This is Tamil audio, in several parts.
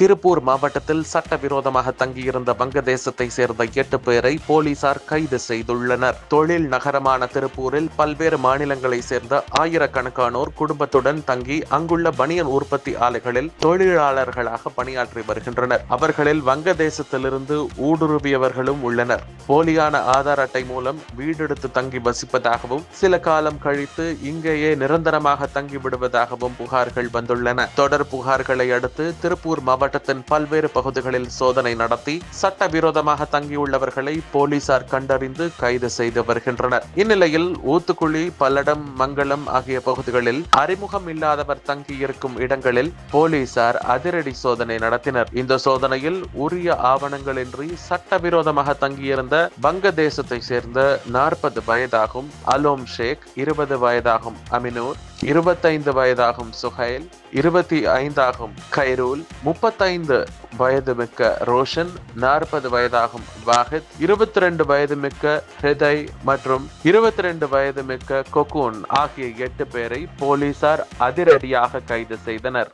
திருப்பூர் மாவட்டத்தில் சட்டவிரோதமாக தங்கியிருந்த வங்கதேசத்தை சேர்ந்த எட்டு பேரை போலீசார் கைது செய்துள்ளனர். தொழில் நகரமான திருப்பூரில் பல்வேறு மாநிலங்களை சேர்ந்த ஆயிரக்கணக்கானோர் குடும்பத்துடன் தங்கி அங்குள்ள பனியன் உற்பத்தி ஆலைகளில் தொழிலாளர்களாக பணியாற்றி வருகின்றனர். அவர்களில் வங்கதேசத்திலிருந்து ஊடுருவியவர்களும் உள்ளனர். போலியான ஆதார் அட்டை மூலம் வீடெடுத்து தங்கி வசிப்பதாகவும் சில காலம் கழித்து இங்கேயே நிரந்தரமாக தங்கி விடுவதாகவும் புகார்கள் வந்துள்ளன. தொடர் புகார்களை அடுத்து திருப்பூர் மாவட்டத்தின் பல்வேறு பகுதிகளில் சோதனை நடத்தி சட்டவிரோதமாக தங்கியுள்ளவர்களை போலீசார் கண்டறிந்து கைது செய்து வருகின்றனர். இந்நிலையில் ஊத்துக்குழி பல்லடம் மங்களம் ஆகிய பகுதிகளில் அறிமுகம் இல்லாதவர் தங்கியிருக்கும் இடங்களில் போலீசார் அதிரடி சோதனை நடத்தினர். இந்த சோதனையில் உரிய ஆவணங்களின்றி சட்டவிரோதமாக தங்கியிருந்த வங்கதேசத்தை சேர்ந்த நாற்பது வயதாகும் அலோம் ஷேக் இருபது வயதாகும் அமினூர் இருபத்தைந்து வயதாகும் சுஹைல் இருபத்தி ஐந்தாகும் கைரூல் முப்பத்தைந்து வயது மிக்க ரோஷன் நாற்பது வயதாகும் வாஹித் இருபத்தி ரெண்டு வயது மிக்க ஹிருதய் மற்றும் இருபத்தி ரெண்டு வயது மிக்க கொக்கூன் ஆகிய எட்டு பேரை போலீசார் அதிரடியாக கைது செய்தனர்.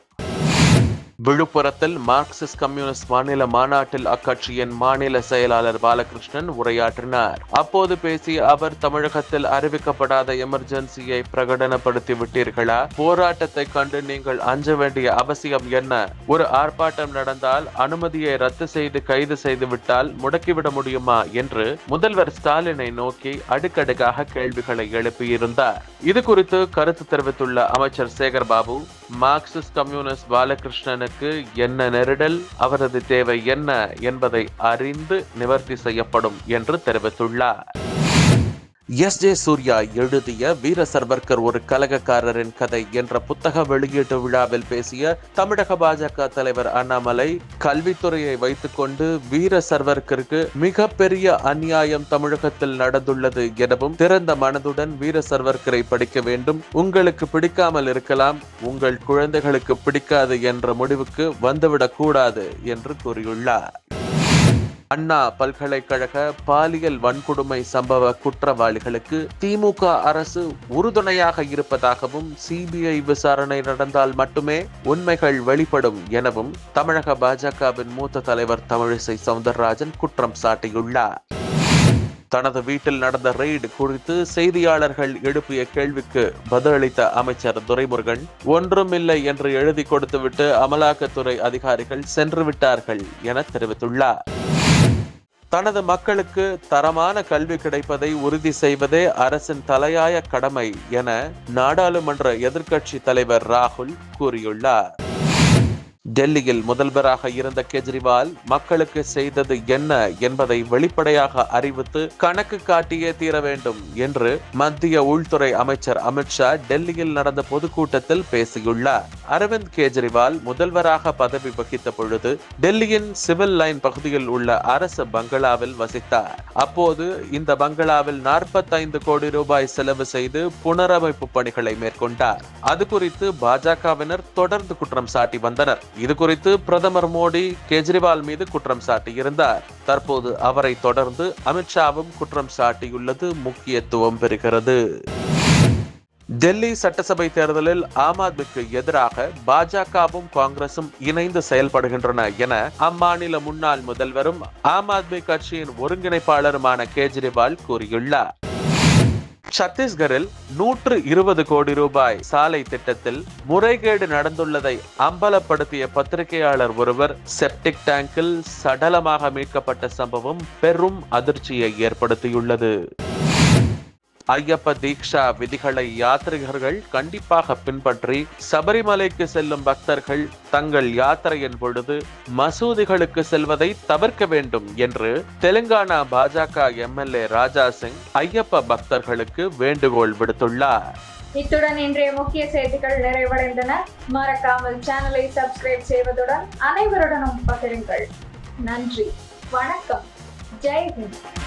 விழுப்புரத்தில் மார்க்சிஸ்ட் கம்யூனிஸ்ட் மாநில மாநாட்டில் அக்கட்சியின் மாநில செயலாளர் பாலகிருஷ்ணன் உரையாற்றினார். அப்போது பேசிய அவர் தமிழகத்தில் அறிவிக்கப்படாத எமர்ஜென்சியை பிரகடனப்படுத்தி விட்டீர்களா போராட்டத்தை கண்டு நீங்கள் அஞ்ச வேண்டிய அவசியம் என்ன? ஒரு ஆர்ப்பாட்டம் நடந்தால் அனுமதியை ரத்து செய்து கைது செய்து விட்டால் முடக்கிவிட முடியுமா? என்று முதல்வர் ஸ்டாலினை நோக்கி அடுக்கடுக்காக கேள்விகளை எழுப்பியிருந்தார். இது குறித்து கருத்து தெரிவித்துள்ள அமைச்சர் சேகர் பாபு மார்க்சிஸ்ட் கம்யூனிஸ்ட் பாலகிருஷ்ணன் பாலகிருஷ்ணனுக்கு என்ன நெருடல் அவரது தேவை என்ன என்பதை அறிந்து நிவர்த்தி செய்யப்படும் என்று தெரிவித்துள்ளார். எஸ் ஜே சூர்யா எழுதிய வீர சர்வர்கர் ஒரு கலகக்காரரின் கதை என்ற புத்தக வெளியீட்டு விழாவில் பேசிய தமிழக பாஜக தலைவர் அண்ணாமலை கல்வித்துறையை வைத்துக்கொண்டு வீர சர்வர்கருக்கு மிகப்பெரிய அநியாயம் தமிழகத்தில் நடந்துள்ளது எனவும் திறந்த மனதுடன் வீர சர்வர்கரை படிக்க வேண்டும் உங்களுக்கு பிடிக்காமல் இருக்கலாம் உங்கள் குழந்தைகளுக்கு பிடிக்காது என்ற முடிவுக்கு வந்துவிடக் கூடாது என்று கூறியுள்ளார். அண்ணா பல்கலைக்கழக பாலியல் வன்கொடுமை சம்பவ குற்றவாளிகளுக்கு திமுக அரசு உறுதுணையாக இருப்பதாகவும் சிபிஐ விசாரணை நடந்தால் மட்டுமே உண்மைகள் வெளிப்படும் எனவும் தமிழக பாஜகவின் மூத்த தலைவர் தமிழிசை சவுந்தரராஜன் குற்றம் சாட்டியுள்ளார். தனது வீட்டில் நடந்த ரெய்டு குறித்து செய்தியாளர்கள் எழுப்பிய கேள்விக்கு பதிலளித்த அமைச்சர் துரைமுருகன் ஒன்றுமில்லை என்று எழுதி கொடுத்துவிட்டு அமலாக்கத்துறை அதிகாரிகள் சென்று விட்டார்கள் என தெரிவித்துள்ளார். தனது மக்களுக்கு தரமான கல்வி கிடைப்பதை உறுதி செய்வதே அரசின் தலையாய கடமை என நாடாளுமன்ற எதிர்க்கட்சி தலைவர் ராகுல் கூறியுள்ளார். டெல்லியில் முதல்வராக இருந்த கெஜ்ரிவால் மக்களுக்கு செய்தது என்ன என்பதை வெளிப்படையாக அறிவித்து கணக்கு காட்டியே தீர வேண்டும் என்று மத்திய உள்துறை அமைச்சர் அமித்ஷா டெல்லியில் நடந்த பொதுக்கூட்டத்தில் பேசியுள்ளார். அரவிந்த் கெஜ்ரிவால் முதல்வராக பதவி வகித்த பொழுது டெல்லியின் சிவில் லைன் பகுதியில் உள்ள அரசு பங்களாவில் வசித்தார். அப்போது இந்த பங்களாவில் நாற்பத்தைந்து கோடி ரூபாய் செலவு செய்து புனரமைப்பு பணிகளை மேற்கொண்டார். அது குறித்து பாஜகவினர் தொடர்ந்து குற்றம் சாட்டி வந்தனர். இது குறித்து பிரதமர் மோடி கெஜ்ரிவால் மீது குற்றம் சாட்டியிருந்தார். தற்போது அவரை தொடர்ந்து அமித்ஷாவும் குற்றம் சாட்டியுள்ளது முக்கியத்துவம் பெறுகிறது. டெல்லி சட்டசபை தேர்தலில் ஆம் ஆத்மிக்கு எதிராக பாஜகவும் காங்கிரசும் இணைந்து செயல்படுகின்றன என அம்மாநில முன்னாள் முதல்வரும் ஆம் ஆத்மி கட்சியின் ஒருங்கிணைப்பாளருமான கெஜ்ரிவால் கூறியுள்ளார். சத்தீஸ்கரில் நூற்று இருபது கோடி ரூபாய் சாலை திட்டத்தில் முறைகேடு நடந்துள்ளதை அம்பலப்படுத்திய பத்திரிகையாளர் ஒருவர் செப்டிக் டேங்கில் சடலமாக மீட்கப்பட்ட சம்பவம் பெரும் அதிர்ச்சியை ஏற்படுத்தியுள்ளது. ஐயப்ப தீக்ஷா விதிகளை யாத்ரிகர்கள் கண்டிப்பாக பின்பற்றி சபரிமலைக்கு செல்லும் பக்தர்கள் தங்கள் யாத்திரையின் பொழுது மசூதிகளுக்கு செல்வதை தவிர்க்க வேண்டும் என்று தெலுங்கானா பாஜக எம்எல்ஏ ராஜா சிங் ஐயப்ப பக்தர்களுக்கு வேண்டுகோள் விடுத்துள்ளார். இத்துடன் இன்றைய முக்கிய செய்திகள் நிறைவடைந்தன. மறக்காமல் சேனலை சப்ஸ்கிரைப் செய்வதுடன் அனைவருடனும் பகிருங்கள். நன்றி. வணக்கம். ஜெய் ஹிந்த்.